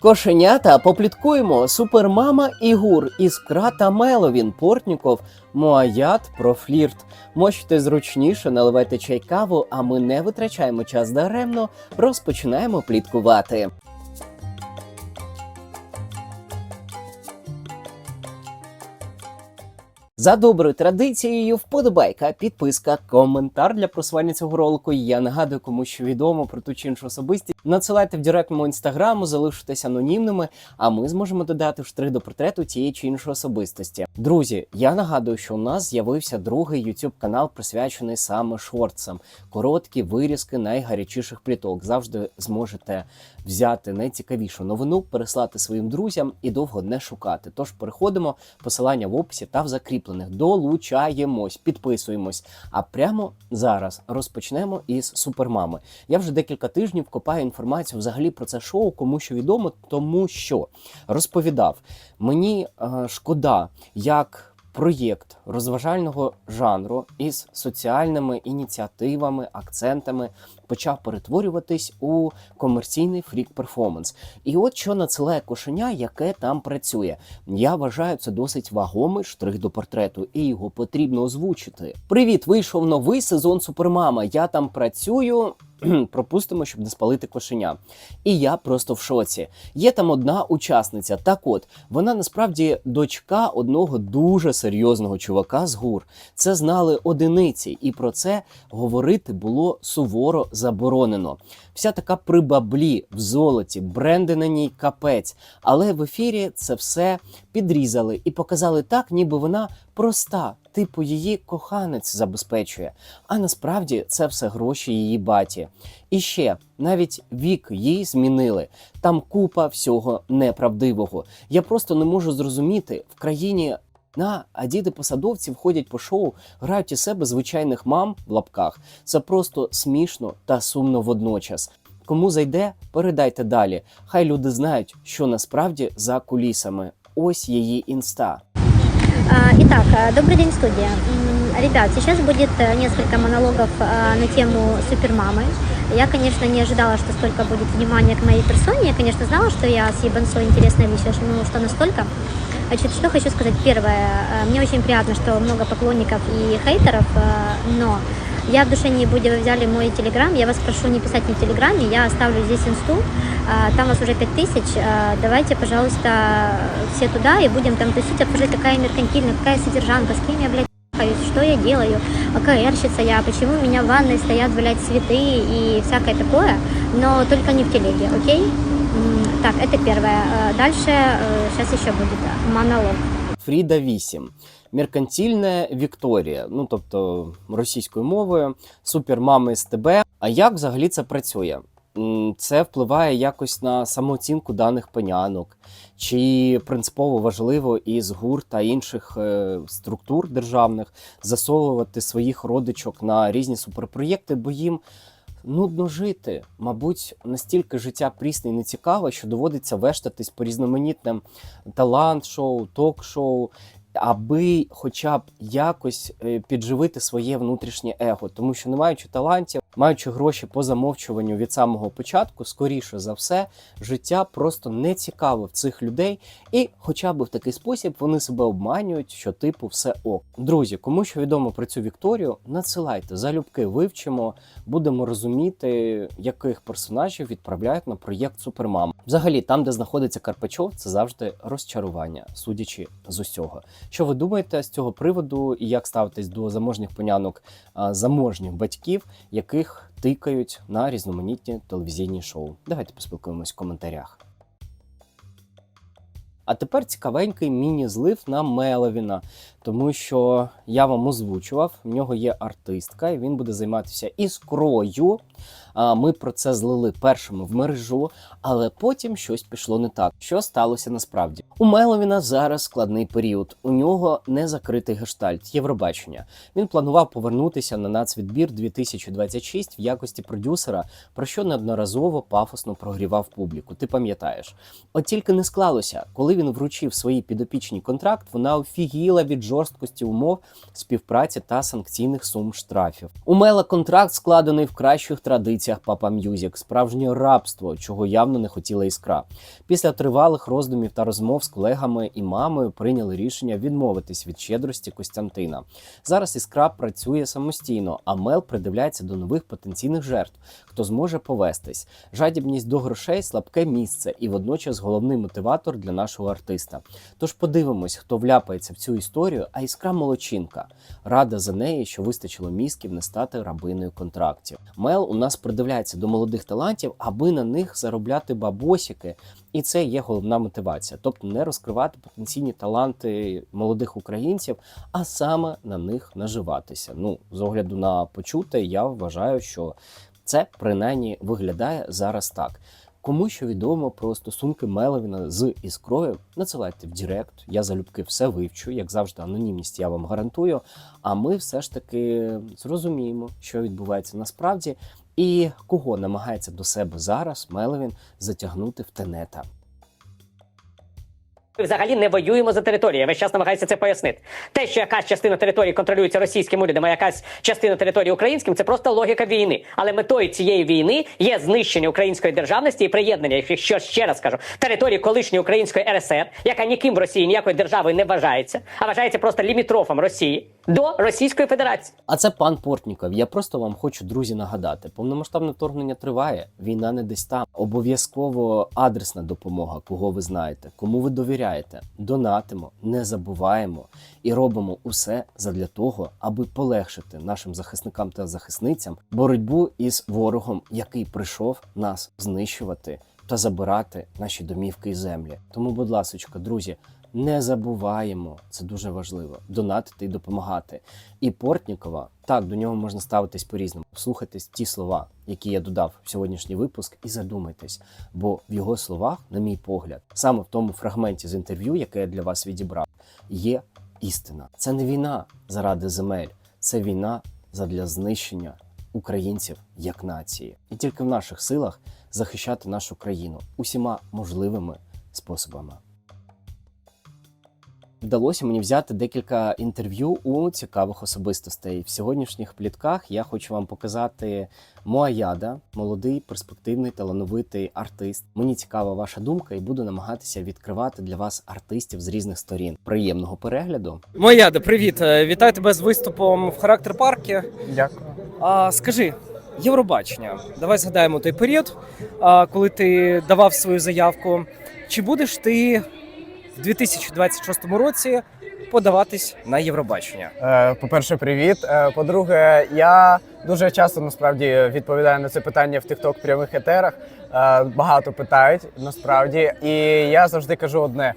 Кошенята попліткуємо Супермама Ігур, Іскра та Меловін, Портніков, Муаят про флірт. Мочте зручніше, наливайте чай каву, а ми не витрачаємо час даремно, розпочинаємо пліткувати. За доброю традицією, вподобайка, підписка, коментар для просування цього ролику. Я нагадую, кому що відомо про ту чи іншу особистість. Надсилайте в директ мого інстаграму, залишитесь анонімними, а ми зможемо додати штрих до портрету тієї чи іншої особистості. Друзі, я нагадую, що у нас з'явився другий YouTube канал, присвячений саме шортсам. Короткі вирізки найгарячіших пліток. Завжди зможете взяти найцікавішу новину, переслати своїм друзям і довго не шукати. Тож переходимо, посилання в описі та в закріплених. Долучаємось, підписуємось. А прямо зараз розпочнемо із супермами. Я вже декілька тижнів копаю інформацію взагалі про це шоу, кому що відомо, тому що розповідав мені е, шкода, як проєкт розважального жанру із соціальними ініціативами, акцентами почав перетворюватись у комерційний фрік-перформанс. І от що надсилає кошеня, яке там працює. Я вважаю це досить вагомий штрих до портрету, і його потрібно озвучити. Привіт, вийшов новий сезон Супермама. Я там працюю. Пропустимо, щоб не спалити кошеня. І я просто в шоці. Є там одна учасниця. Так от, вона насправді дочка одного дуже серйозного чувака з гур. Це знали одиниці, і про це говорити було суворо заборонено. Вся така при баблі в золоті, бренди на ній капець. Але в ефірі це все підрізали і показали так, ніби вона проста, типу її коханець забезпечує. А насправді це все гроші її баті. І ще навіть вік їй змінили. Там купа всього неправдивого. Я просто не можу зрозуміти в країні. На, а діти посадовці входять по шоу, грають із себе звичайних мам в лапках. Це просто смішно та сумно водночас. Кому зайде, передайте далі. Хай люди знають, що насправді за кулісами Ось її інста. А, Итак, а, добрый день, студия. М, Ребят, сейчас будет э, несколько монологов а, на тему супермамы. Я, конечно, не ожидала, что столько будет внимания к моей персоне. Я, конечно, знала, что я с ебанцой интересная личность, но что настолько. Значит, что хочу сказать. Первое, э, мне очень приятно, что много поклонников и хейтеров, э, но я в душе не буду, вы взяли мой телеграм, я вас прошу не писать в телеграме, я оставлю здесь инсту, а, там вас уже 5000, а, давайте, пожалуйста, все туда и будем там тусить, обсуждать, какая меркантильная, какая содержанка, с кем я, блядь, что я делаю, АКРщица я, почему у меня в ванной стоят, блядь, цветы и всякое такое, но только не в телеге, окей? Так, это первое. А, Дальше, сейчас еще будет монолог. Фріда 8. Меркантільне Вікторія, ну тобто російською мовою, супермами з тебе. А як взагалі це працює? Це впливає якось на самооцінку даних панянок, чи принципово важливо із гур та інших е, структур державних засовувати своїх родичок на різні суперпроєкти, бо їм нудно жити. Мабуть, настільки життя прісне і нецікаве, що доводиться вештатись по різноманітним талант-шоу, ток-шоу, аби хоча б якось е, підживити своє внутрішнє его, тому що не маючи талантів, маючи гроші по замовчуванню від самого початку, скоріше за все, життя просто не цікаве в цих людей, і хоча б в такий спосіб вони себе обманюють, що типу все ок. Друзі, кому що відомо про цю Вікторію, надсилайте залюбки, вивчимо, будемо розуміти, яких персонажів відправляють на проєкт Супермам. Взагалі, там, де знаходиться Карпачов, це завжди розчарування, судячи з усього. Що ви думаєте з цього приводу, і як ставитесь до заможніх понянок заможніх батьків, яких тикають на різноманітні телевізійні шоу? Давайте поспілкуємось в коментарях. А тепер цікавенький міні-злив на Меловіна, тому що я вам озвучував, в нього є артистка, і він буде займатися іскрою. Ми про це злили першими в мережу, але потім щось пішло не так. Що сталося насправді? У Меловіна зараз складний період. У нього не закритий гештальт Євробачення. Він планував повернутися на нацвідбір 2026 в якості продюсера, про що неодноразово пафосно прогрівав публіку. Ти пам'ятаєш? От тільки не склалося, коли він вручив своїй підопічній контракт, вона офігіла від жорсткості умов співпраці та санкційних сум штрафів. У Мела контракт складений в кращих традиціях Papa Music, справжнє рабство, чого явно не хотіла іскра. Після тривалих роздумів та розмов з колегами і мамою прийняли рішення відмовитись від щедрості Костянтина. Зараз іскра працює самостійно, а Мел придивляється до нових потенційних жертв, хто зможе повестись. Жадібність до грошей слабке місце і водночас головний мотиватор для нашого артиста. Тож подивимось, хто вляпається в цю історію, а іскра молодчинка. Рада за неї, що вистачило мізків не стати рабиною контрактів. Мел у нас придивляється до молодих талантів, аби на них заробляти бабосики, і це є головна мотивація. Тобто не розкривати потенційні таланти молодих українців, а саме на них наживатися. Ну, з огляду на почуте, я вважаю, що це принаймні виглядає зараз так. Кому що відомо про стосунки Меловіна з іскрою, надсилайте в Директ. Я залюбки все вивчу, як завжди, анонімність я вам гарантую. А ми все ж таки зрозуміємо, що відбувається насправді, і кого намагається до себе зараз Меловін затягнути в тенета. Взагалі не воюємо за територію. Я весь час намагаюся це пояснити. Те, що якась частина території контролюється російським урядом, а якась частина території українським, це просто логіка війни. Але метою цієї війни є знищення української державності і приєднання, якщо ще раз кажу, території колишньої української РСР, яка ніким в Росії ніякої держави не вважається, а вважається просто лімітрофом Росії до Російської Федерації. А це пан Портніков. Я просто вам хочу, друзі, нагадати: повномасштабне вторгнення триває, війна не десь там. Обов'язково адресна допомога, кого ви знаєте, кому ви довіряєте. Донатимо, не забуваємо і робимо усе задля того, аби полегшити нашим захисникам та захисницям боротьбу із ворогом, який прийшов нас знищувати та забирати наші домівки і землі. Тому, будь ласочка, друзі. Не забуваємо, це дуже важливо, донатити і допомагати. І Портнікова, так, до нього можна ставитись по-різному. Слухайтесь ті слова, які я додав в сьогоднішній випуск, і задумайтесь. Бо в його словах, на мій погляд, саме в тому фрагменті з інтерв'ю, яке я для вас відібрав, є істина. Це не війна заради земель, це війна задля знищення українців як нації. І тільки в наших силах захищати нашу країну усіма можливими способами. Вдалося мені взяти декілька інтерв'ю у цікавих особистостей. В сьогоднішніх плітках я хочу вам показати Моаяда, молодий, перспективний, талановитий артист. Мені цікава ваша думка, і буду намагатися відкривати для вас артистів з різних сторін. Приємного перегляду. Мояда, привіт! Е, Вітаю тебе з виступом в характер паркі. Дякую. А скажи, Євробачення. Давай згадаємо той період, коли ти давав свою заявку. Чи будеш ти в 2026 році подаватись на Євробачення? Е, По-перше, привіт. Е, По-друге, я дуже часто насправді відповідаю на це питання в TikTok прямих етерах. Е, Багато питають насправді, і я завжди кажу одне: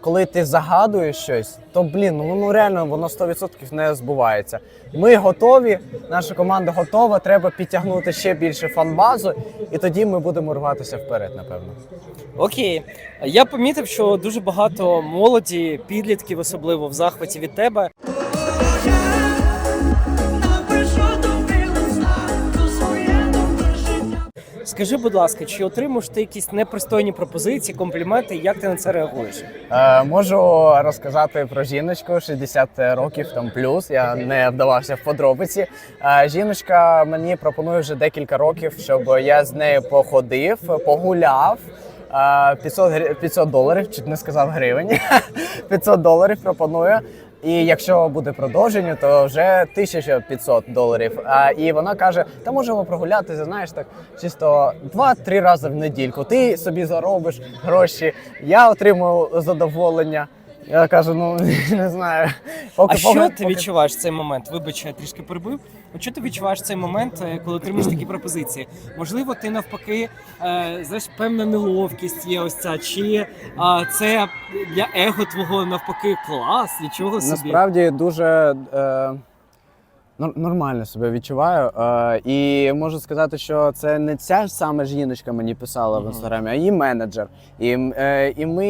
коли ти загадуєш щось, то блін, ну ну реально воно 100% не збувається. Ми готові, наша команда готова. Треба підтягнути ще більше фан-базу, і тоді ми будемо рватися вперед, напевно. Окей, я помітив, що дуже багато молоді, підлітків, особливо в захваті від тебе. Скажи, будь ласка, чи отримуєш ти якісь непристойні пропозиції, компліменти, як ти на це реагуєш? Е, можу розказати про жіночку 60 років там плюс. Я не вдавався в подробиці. Е, жіночка мені пропонує вже декілька років, щоб я з нею походив, погуляв. Е, 500, гри- 500 доларів, чуть не сказав гривень. 500 доларів пропонує. І якщо буде продовження, то вже 1500 доларів. А, і вона каже: та можемо прогулятися, знаєш, так чисто 2-3 рази в недільку. Ти собі заробиш гроші, я отримую задоволення. Я кажу, ну не знаю. Поки, А що поки- ти поки- відчуваєш в цей момент? Вибач, я трішки перебив. От що ти відчуваєш в цей момент, е, коли отримуєш такі пропозиції? Можливо, ти навпаки, е, знаєш, певна неловкість є ось ця, чи а, це для его твого навпаки клас, нічого собі. Насправді дуже е, нормально себе відчуваю. Е, і можу сказати, що це не ця ж саме жіночка мені писала в інстаграмі, а її менеджер. І, е, і ми,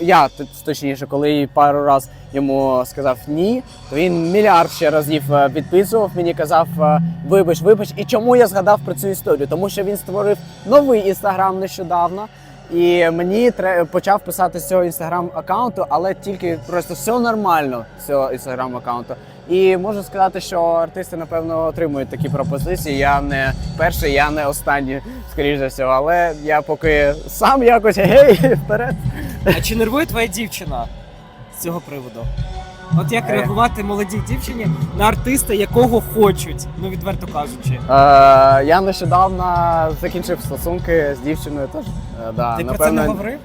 я точніше, коли їй пару раз йому сказав ні, то він мільярд ще разів е, підписував, мені казав е, вибач, вибач. І чому я згадав про цю історію? Тому що він створив новий інстаграм нещодавно. І мені тре- почав писати з цього інстаграм аккаунту, але тільки просто все нормально з цього інстаграм аккаунту. І можу сказати, що артисти, напевно, отримують такі пропозиції. Я не перший, я не останній, скоріш за все, але я поки сам якось гей, вперед. А чи нервує твоя дівчина з цього приводу? От як Е. реагувати молодій дівчині на артиста, якого хочуть, ну відверто кажучи. Е, я нещодавно закінчив стосунки з дівчиною. Тож е, да, Ти про це не говорив?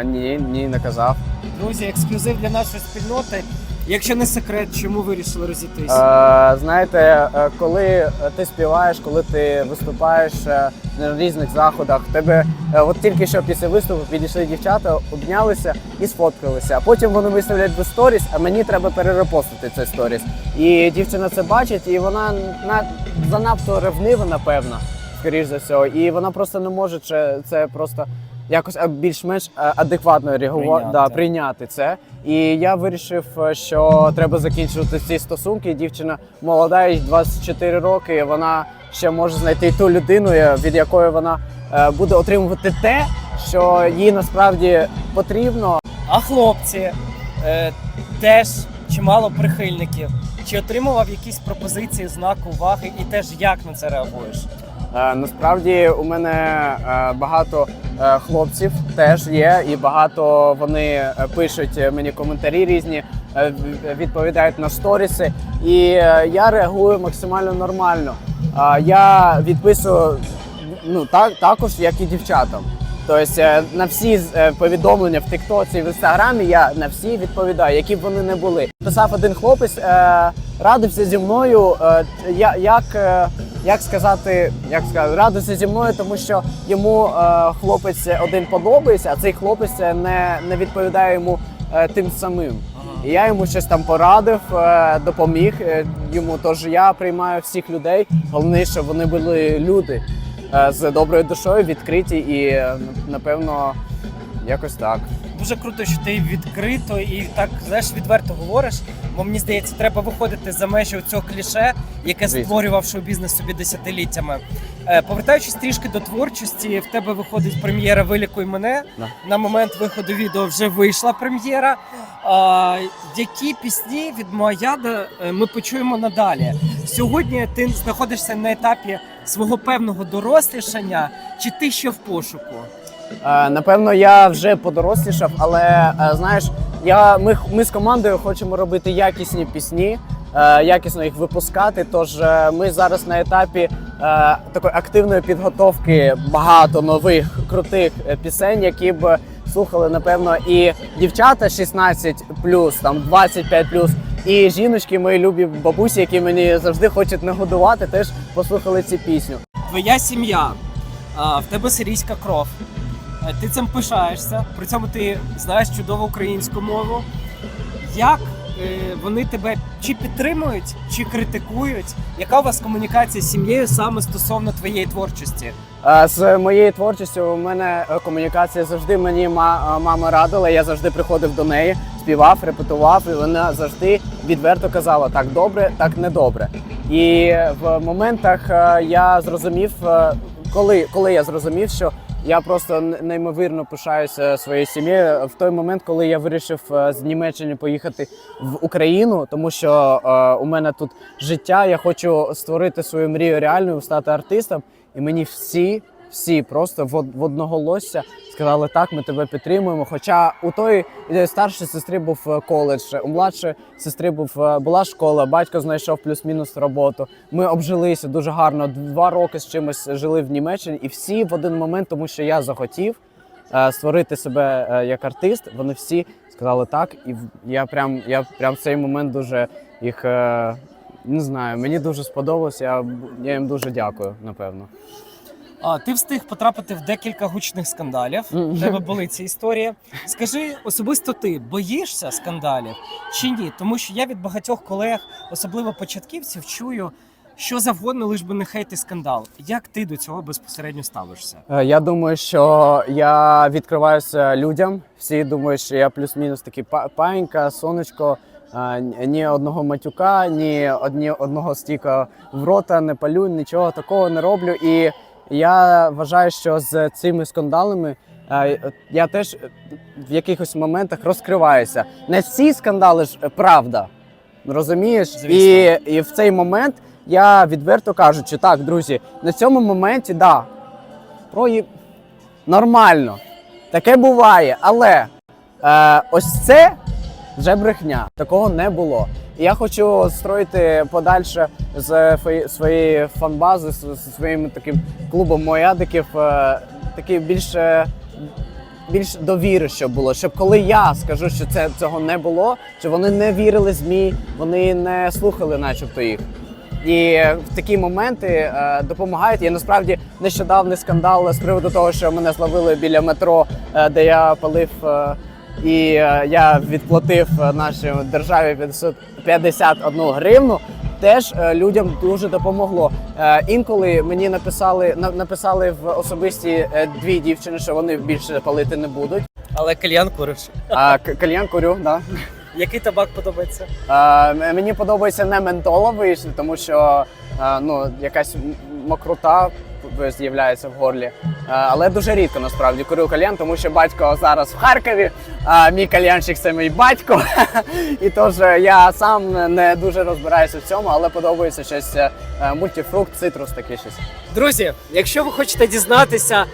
Е, ні, ні, не казав. Друзі, ексклюзив для нашої спільноти. Якщо не секрет, чому вирішили розійтись? Е, знаєте, е, коли е, ти співаєш, коли ти виступаєш е, на різних заходах, в тебе е, от тільки що після виступу підійшли дівчата, обнялися і сфоткалися. А потім вони виставлять в сторіс, а мені треба перерепостити цей сторіс. І дівчина це бачить, і вона на занадто ревнива, напевно, скоріш за все. І вона просто не може це, це просто. Якось а, більш-менш адекватно реагувати, Прийняти. да, прийняти це. І я вирішив, е, що треба закінчувати ці стосунки. Дівчина молода, їй 24 роки. Вона ще може знайти ту людину, е, від якої вона е, буде отримувати те, що їй насправді потрібно. А хлопці е, теж чимало прихильників. Чи отримував якісь пропозиції, знак уваги і теж як на це реагуєш? Е, Насправді у мене е, багато е, хлопців теж є, і багато вони пишуть мені коментарі різні, відповідають на сторіси. І я реагую максимально нормально. Я відписую ну так також, як і дівчатам. Тобто е, на всі е, повідомлення в Тіктоці, в інстаграмі я на всі відповідаю, які б вони не були. Писав один хлопець, е, радився зі мною. Як, як сказати, як сказати, радився зі мною, тому що йому хлопець один подобається, а цей хлопець не, не відповідає йому тим самим. І я йому щось там порадив, допоміг йому. Тож я приймаю всіх людей. Головне, щоб вони були люди з доброю душою, відкриті і е, напевно якось так. Дуже круто, що ти відкрито і так знаєш відверто говориш. Бо мені здається, треба виходити за межі цього кліше, яке Звісно. створював шоу-бізнес собі десятиліттями. Е, Повертаючись трішки до творчості, в тебе виходить прем'єра Вилікуй мене. Да. На момент виходу відео вже вийшла прем'єра. А, які пісні від Моаяда е, ми почуємо надалі? Сьогодні ти знаходишся на етапі свого певного дорослішання, чи ти ще в пошуку? Е, Напевно, я вже подорослішав, але е, знаєш, я, ми, ми з командою хочемо робити якісні пісні, якісно їх випускати. Тож е, ми зараз на етапі е, такої активної підготовки багато нових крутих е, пісень, які б слухали, напевно, і дівчата 16 там 25 і жіночки, мої любі бабусі, які мені завжди хочуть нагодувати, теж послухали цю пісню. твоя сім'я, в тебе сирійська кров. Е, Ти цим пишаєшся, при цьому ти знаєш чудову українську мову. Як е, вони тебе чи підтримують, чи критикують? Яка у вас комунікація з сім'єю саме стосовно твоєї творчості? Е, З моєю творчістю у мене е, комунікація завжди мені е, мама радила. Я завжди приходив до неї, співав, репетував, і вона завжди відверто казала так добре, так недобре. І в моментах е, я зрозумів, е, коли, коли я зрозумів, що я просто неймовірно пишаюся своєю сім'єю в той момент, коли я вирішив е, з Німеччини поїхати в Україну, тому що е, у мене тут життя. Я хочу створити свою мрію реальною, стати артистом. І мені всі, всі просто в, од- в одноголосся сказали, так, ми тебе підтримуємо. Хоча у той е, старшої сестри був е, коледж, у младшої сестри був е, була школа, батько знайшов плюс-мінус роботу. Ми обжилися дуже гарно. Два роки з чимось жили в Німеччині, і всі в один момент, тому що я захотів створити себе як артист. Вони всі сказали так, і я прям я прям в цей момент дуже їх. Не знаю, мені дуже сподобалось. Я, я їм дуже дякую, напевно. А, ти встиг потрапити в декілька гучних скандалів. У тебе були ці історії. Скажи, особисто ти боїшся скандалів чи ні? Тому що я від багатьох колег, особливо початківців, чую, що завгодно, лиш би не хейти скандал. Як ти до цього безпосередньо ставишся? Е, Я думаю, що я відкриваюся людям. Всі думають, що я плюс-мінус такий па- паїнька, сонечко. Е, Ні одного матюка, ні одні, одного стіка в рота не палю, нічого такого не роблю. І я вважаю, що з цими скандалами е, я теж в якихось моментах розкриваюся. Не всі скандали ж е, правда. Розумієш? Звісно. І, і в цей момент я відверто кажучи, так, друзі, на цьому моменті, да, про нормально. Таке буває, але е, ось це вже брехня. Такого не було. І я хочу строїти подальше з своєї фанбази, з, своїм таким клубом моядиків, е, такий більше. Більш довіри, щоб було, щоб коли я скажу, що це цього не було, що вони не вірили змі, вони не слухали, начебто їх. І в такі моменти е, допомагають. Я насправді нещодавний скандал з приводу того, що мене зловили біля метро, е, де я палив, е, і е, я відплатив е, нашій державі 551 гривну. Теж е, людям дуже допомогло. Інколи мені написали на- написали в особисті дві дівчини, що вони більше палити не будуть. Але кальян куриш. А кальян курю, да. Який табак подобається? Е, мені подобається не ментоловий, тому що ну, якась мокрута з'являється в горлі. Е, але дуже рідко насправді курю кальян, тому що батько зараз в Харкові, а мій кальянщик це мій батько. І тож е, я сам не дуже розбираюся в цьому, але подобається щось е, мультифрукт, цитрус, таке щось. Друзі, якщо ви хочете дізнатися,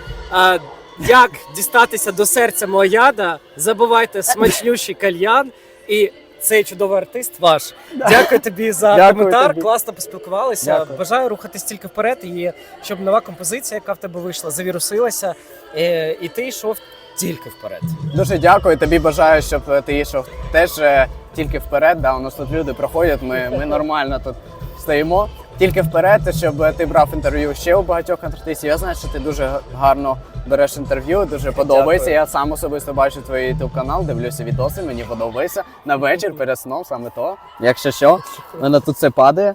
як дістатися до серця Мояда, забувайте смачнющий кальян і цей чудовий артист ваш. Дякую тобі за Дякую коментар. тобі. Класно поспілкувалися. Дякую. Бажаю рухатись тільки вперед і щоб нова композиція, яка в тебе вийшла, завірусилася, е, і ти йшов тільки вперед. Дуже дякую. Тобі бажаю, щоб е, ти йшов теж е, тільки вперед. Да, у нас тут люди проходять. Ми, ми нормально тут стоїмо. Тільки вперед, щоб е, ти брав інтерв'ю ще у багатьох артистів. Я знаю, що ти дуже гарно береш інтерв'ю, дуже подобається. Дякую. Я сам особисто бачу твій youtube канал, дивлюся відоси, мені подобається. На вечір перед сном саме то. Якщо що, в мене тут все падає.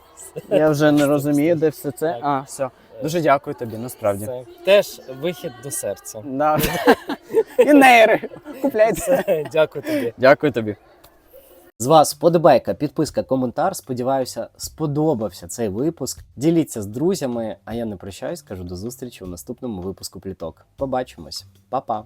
Я вже не розумію, де все це. А, все. Дуже дякую тобі, насправді. Це теж вихід до серця. Да. І нейри. Купляйте. Дякую тобі. Дякую тобі. З вас вподобайка, підписка, коментар. Сподіваюся, сподобався цей випуск. Діліться з друзями. А я не прощаюсь, кажу до зустрічі у наступному випуску пліток. Побачимось, Па-па!